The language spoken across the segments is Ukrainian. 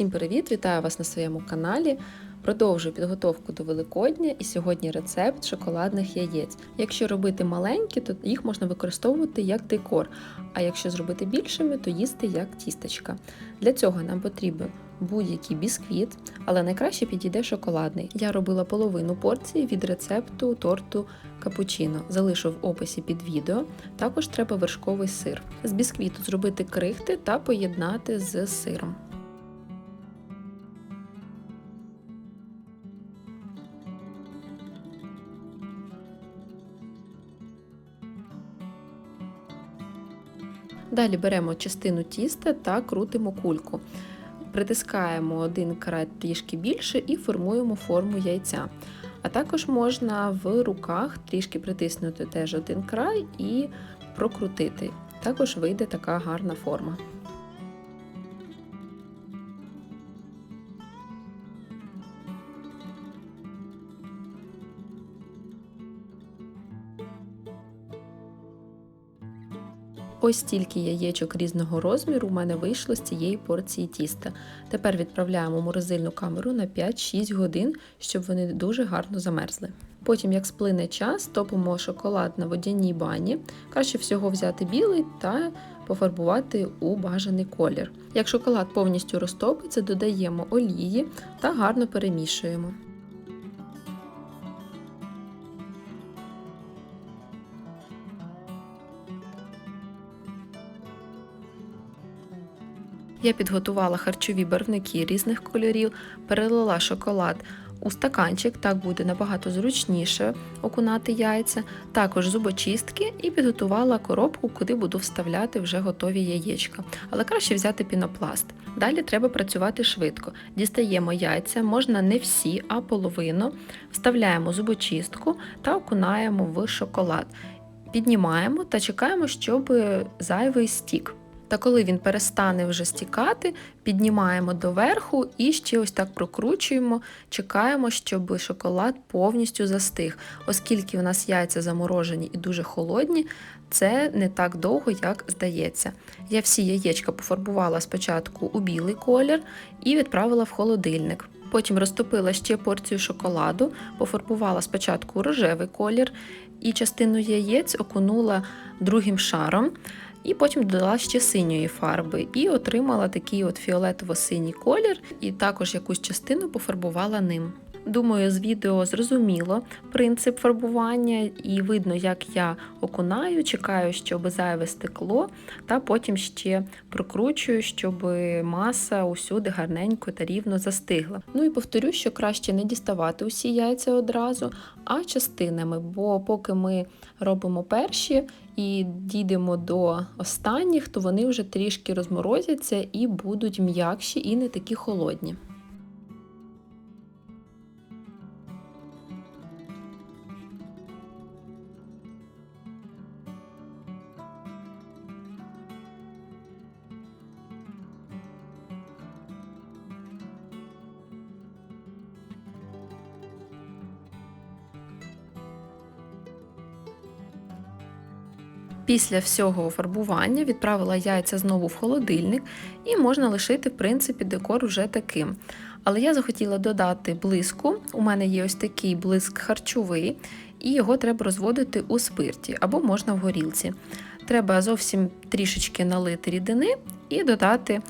Всім привіт! Вітаю вас на своєму каналі. Продовжую підготовку до Великодня і сьогодні рецепт шоколадних яєць. Якщо робити маленькі, то їх можна використовувати як декор, а якщо зробити більшими, то їсти як тістечка. Для цього нам потрібен будь-який бісквіт, але найкраще підійде шоколадний. Я робила половину порції від рецепту торту капучино. Залишу в описі під відео. Також треба вершковий сир. З бісквіту зробити крихти та поєднати з сиром. Далі беремо частину тіста та крутимо кульку. Притискаємо один край трішки більше і формуємо форму яйця. А також можна в руках трішки притиснути теж один край і прокрутити. Також вийде така гарна форма. Ось стільки яєчок різного розміру у мене вийшло з цієї порції тіста. Тепер відправляємо в морозильну камеру на 5-6 годин, щоб вони дуже гарно замерзли. Потім, як сплине час, топимо шоколад на водяній бані. Краще всього взяти білий та пофарбувати у бажаний колір. Як шоколад повністю розтопиться, додаємо олії та гарно перемішуємо. Я підготувала харчові барвники різних кольорів, перелила шоколад у стаканчик, так буде набагато зручніше окунати яйця, також зубочистки і підготувала коробку, куди буду вставляти вже готові яєчка. Але краще взяти пінопласт. Далі треба працювати швидко. Дістаємо яйця, можна не всі, а половину, вставляємо зубочистку та окунаємо в шоколад. Піднімаємо та чекаємо, щоб зайвий стік. Та коли він перестане вже стікати, піднімаємо доверху і ще ось так прокручуємо, чекаємо, щоб шоколад повністю застиг. Оскільки у нас яйця заморожені і дуже холодні, це не так довго, як здається. Я всі яєчка пофарбувала спочатку у білий колір і відправила в холодильник. Потім розтопила ще порцію шоколаду, пофарбувала спочатку рожевий колір і частину яєць окунула другим шаром. І потім додала ще синьої фарби і отримала такий от фіолетово-синій колір, і також якусь частину пофарбувала ним. Думаю, з відео зрозуміло принцип фарбування, і видно, як я окунаю, чекаю, щоб зайве стекло, та потім ще прокручую, щоб маса усюди гарненько та рівно застигла. Ну і повторю, що краще не діставати усі яйця одразу, а частинами, бо поки ми робимо перші і дійдемо до останніх, то вони вже трішки розморозяться і будуть м'якші і не такі холодні. Після всього фарбування відправила яйця знову в холодильник і можна лишити, в принципі, декор вже таким. Але я захотіла додати блиску. У мене є ось такий блиск харчовий, і його треба розводити у спирті або можна в горілці. Треба зовсім трішечки налити рідини і додати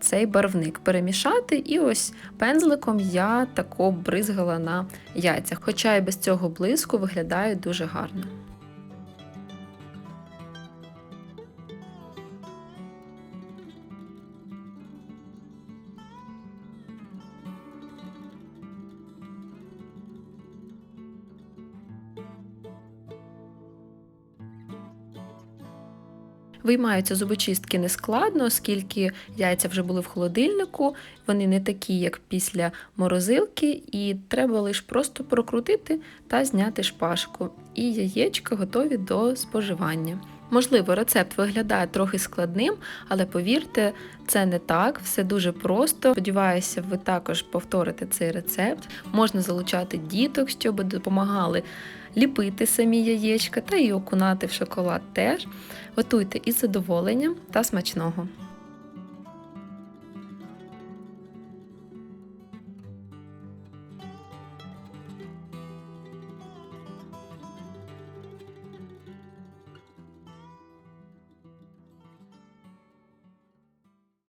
цей барвник, перемішати, і ось пензликом я тако бризгала на яйцях. Хоча і без цього блиску виглядає дуже гарно. Виймаються зубочистки нескладно, оскільки яйця вже були в холодильнику, вони не такі, як після морозилки, і треба лише просто прокрутити та зняти шпажку. І яєчка готові до споживання. Можливо, рецепт виглядає трохи складним, але повірте, це не так, все дуже просто. Сподіваюся, ви також повторите цей рецепт. Можна залучати діток, щоб допомагали ліпити самі яєчка та й окунати в шоколад теж. Готуйте із задоволенням та смачного!